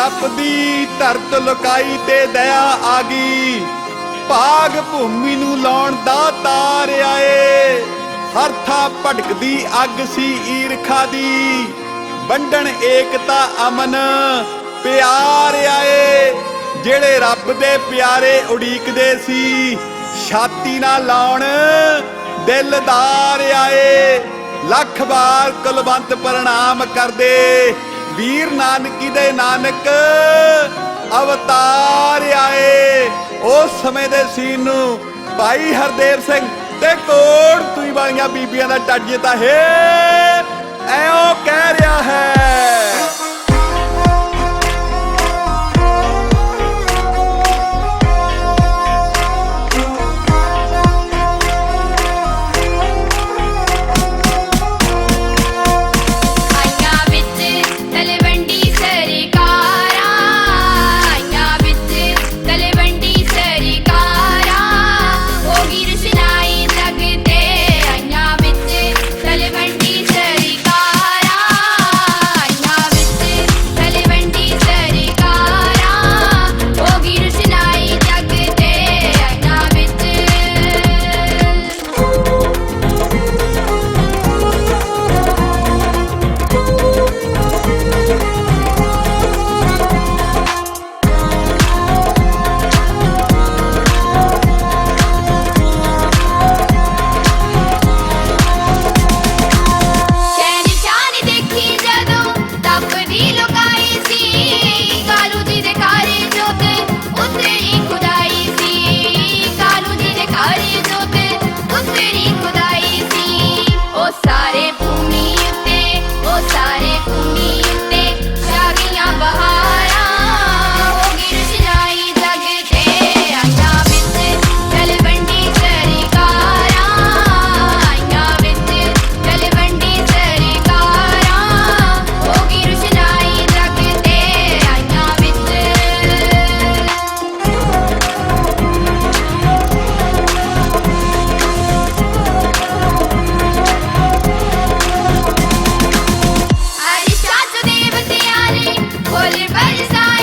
ਤਪਦੀ ਧਰਤ ਲੁਕਾਈ ਤੇ ਦਇਆ ਆ ਗਈ। ਭਾਗ ਭੂਮੀ ਨੂੰ ਲਾਉਣ ਦਾ ਤਾਰ ਆਏ। ਹਰ ਭਟਕਦੀ ਅੱਗ ਸੀ ਈਰਖਾ ਦੀ। ਵੰਡਣ ਏਕਤਾ ਅਮਨ ਪਿਆਰ ਆਏ। ਜਿਹੜੇ ਰੱਬ ਦੇ ਪਿਆਰੇ ਉਡੀਕਦੇ ਸੀ, ਛਾਤੀ ਨਾ ਲਾਉਣ ਦਿਲਦਾਰ ਆਏ। ਲੱਖ ਵਾਰ ਕੁਲਵੰਤ ਪ੍ਰਣਾਮ ਕਰਦੇ। ਵੀਰ ਨਾਨਕੀ ਦੇ ਨਾਨਕ ਅਵਤਾਰ ਆਏ। ਉਸ ਸਮੇਂ ਦੇ ਸੀਨ ਨੂੰ ਭਾਈ ਹਰਦੇਵ ਸਿੰਘ ਤੇ ਕੋੜ ਤੂੰ ਵਾਲੀਆਂ ਬੀਬੀਆਂ ਦਾ ਟੱਜ ਤਾਂ ਹੈ। ਐਉਂ ਕਹਿ ਰਿਹਾ ਹੈ। everybody's on.